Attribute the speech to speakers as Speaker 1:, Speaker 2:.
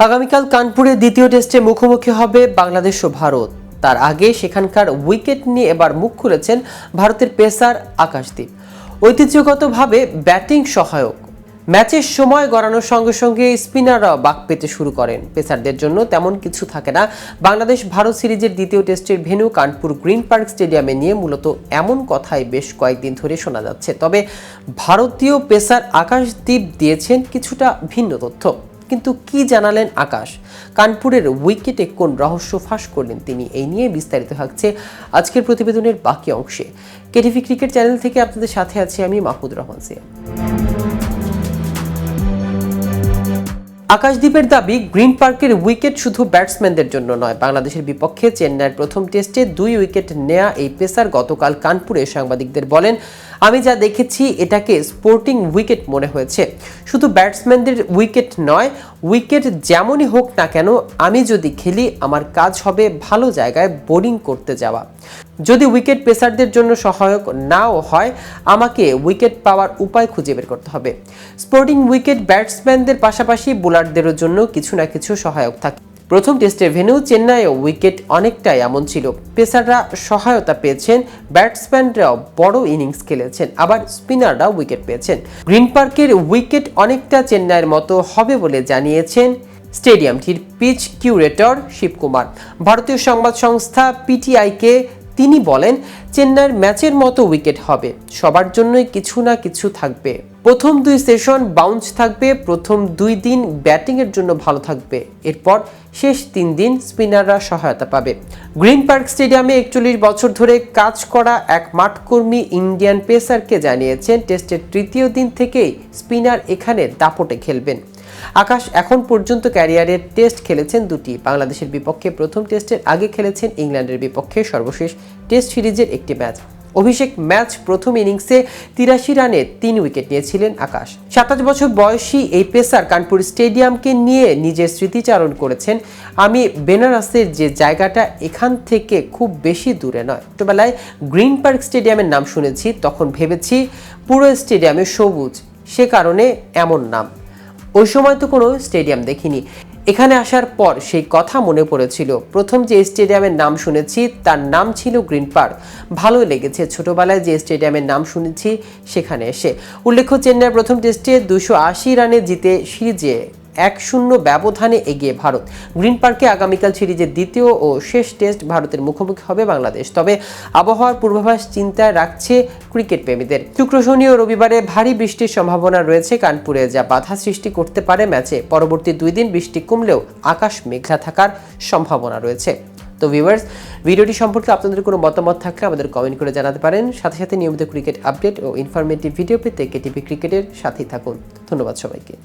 Speaker 1: আগামীকাল কানপুরে দ্বিতীয় টেস্টে মুখোমুখি হবে বাংলাদেশ ও ভারত। তার আগে সেখানকার উইকেট নিয়ে এবার মুখ খুলেছেন ভারতের পেসার আকাশদীপ। ঐতিহ্যগতভাবে ব্যাটিং সহায়ক। ম্যাচের সময় গড়ানোর সঙ্গে সঙ্গে স্পিনাররাও বাক পেতে শুরু করেন। পেসারদের জন্য তেমন কিছু থাকে না। বাংলাদেশ ভারত সিরিজের দ্বিতীয় টেস্টের ভেন্যু কানপুর গ্রিন পার্ক স্টেডিয়ামে নিয়ে মূলত এমন কথাই বেশ কয়েকদিন ধরে শোনা যাচ্ছে। তবে ভারতীয় পেসার আকাশদীপ দিয়েছেন কিছুটা ভিন্ন তথ্য। কিন্তু কি জানালেন আকাশ? কানপুরের উইকেটে কোন রহস্য ফাঁস করলেন তিনি? এই নিয়ে বিস্তারিত থাকছে আজকের প্রতিবেদনের বাকি অংশে। কেটিভি ক্রিকেট চ্যানেল থেকে আপনাদের সাথে আছি আমি মাহমুদ রহমান সিয়া আকাশদ্বীপের দাবি, গ্রিন পার্কের উইকেট শুধু ব্যাটসম্যানদের জন্য নয়, বাংলাদেশের বিপক্ষে চেন্নাইয়ের প্রথম টেস্টে দুই উইকেট নেয়া এই পেসার গতকাল কানপুরে সাংবাদিকদের বলেন আমি যা দেখেছি, এটাকে স্পোর্টিং উইকেট মনে হয়েছে। শুধু ব্যাটসম্যানদের উইকেট নয় উইকেট যেমনই হোক না কেন, আমি যদি খেলি, আমার কাজ হবে ভালো জায়গায় বোলিং করতে যাওয়া। যদি উইকেট পেসারদের জন্য সহায়ক নাও হয়, আমাকে উইকেট পাওয়ার উপায় খুঁজে বের করতে হবে। স্পোর্টিং উইকেট ব্যাটসম্যানদের পাশাপাশি বোলারদেরও জন্য কিছু না কিছু সহায়ক থাকে। প্রথম টেস্টে ভেনু চেন্নাইও উইকেট অনেকটাই এমন ছিল। পেসাররা সহায়তা পেয়েছেন, ব্যাটসম্যানরাও বড় ইনিংস খেলেছেন, আবার স্পিনাররাও উইকেট পেয়েছেন। গ্রিন পার্কের উইকেট অনেকটা চেন্নাইয়ের মতো হবে বলে জানিয়েছেন স্টেডিয়ামটির পিচ কিউরেটর শিবকুমার। ভারতীয় সংবাদ সংস্থা পিটিআইকে তিনি বলেন, চেন্নাইয়ের ম্যাচের মতো উইকেট হবে। সবার জন্যই কিছু না কিছু থাকবে। প্রথম দুই সেশন বাউন্স থাকবে। প্রথম দুই দিন ব্যাটিংয়ের জন্য ভালো থাকবে। এরপর শেষ তিন দিন স্পিনাররা সহায়তা পাবে। গ্রিন পার্ক স্টেডিয়ামে একচল্লিশ বছর ধরে কাজ করা এক মাঠকর্মী ইন্ডিয়ান পেসারকে জানিয়েছেন, টেস্টের তৃতীয় দিন থেকেই স্পিনার এখানে দাপটে খেলবেন। আকাশ এখন পর্যন্ত ক্যারিয়ারের টেস্ট খেলেছেন দুটি। বাংলাদেশের বিপক্ষে প্রথম টেস্টের আগে খেলেছেন ইংল্যান্ডের বিপক্ষে সর্বশেষ টেস্ট সিরিজের একটি ম্যাচ। অভিষেক ম্যাচ প্রথম ইনিংসে তিরাশি রানে তিন উইকেট নিয়েছিলেন আকাশ। সাতাশ বছর বয়সী এই পেসার কানপুর স্টেডিয়ামকে নিয়ে নিজের স্মৃতিচারণ করেছেন আমি বেনারসের যে জায়গাটা এখান থেকে খুব বেশি দূরে নয়। ছোটবেলায় গ্রিন পার্ক স্টেডিয়ামের নাম শুনেছি, তখন ভেবেছি পুরো স্টেডিয়ামে সবুজ, সে কারণে এমন নাম। ওই সময় তো কোনো স্টেডিয়াম দেখিনি। এখানে আসার পর সেই কথা মনে পড়েছিল। প্রথম যে স্টেডিয়ামের নাম শুনেছি, তার নাম ছিল গ্রিন পার্ক। ভালো লেগেছে। ছোটবেলায় যে স্টেডিয়ামের নাম শুনেছি, সেখানে এসে। উল্লেখ্য চেন্নাই প্রথম টেস্টে দুশো আশি রানে জিতে সিরিজে এক শূন্য ব্যবধানে এগিয়ে ভারত। গ্রিন পার্কে আগামীকাল সিরিজের দ্বিতীয় ও শেষ টেস্ট ভারতের মুখোমুখি হবে বাংলাদেশ। তবে আবহাওয়ার পূর্বাভাস চিন্তায় রাখছে ক্রিকেট প্রেমীদের। শুক্র, শনি ও রবিবারে ভারী বৃষ্টির সম্ভাবনা রয়েছে। কানপুরে যা বাধা সৃষ্টি করতে পারে ম্যাচে। পরবর্তী দুই দিন বৃষ্টি কমলেও আকাশ মেঘলা থাকার সম্ভাবনা রয়েছে। তো ভিউয়ার্স ভিডিওটি সম্পর্কে আপনাদের কোনো মতামত থাকলে আমাদের কমেন্ট করে জানাতে পারেন। সাথে সাথে নিয়মিত ক্রিকেট আপডেট ও ইনফরমেটিভ ভিডিও পেতে কেটিভি ক্রিকেটের সাথেই থাকুন। ধন্যবাদ সবাইকে।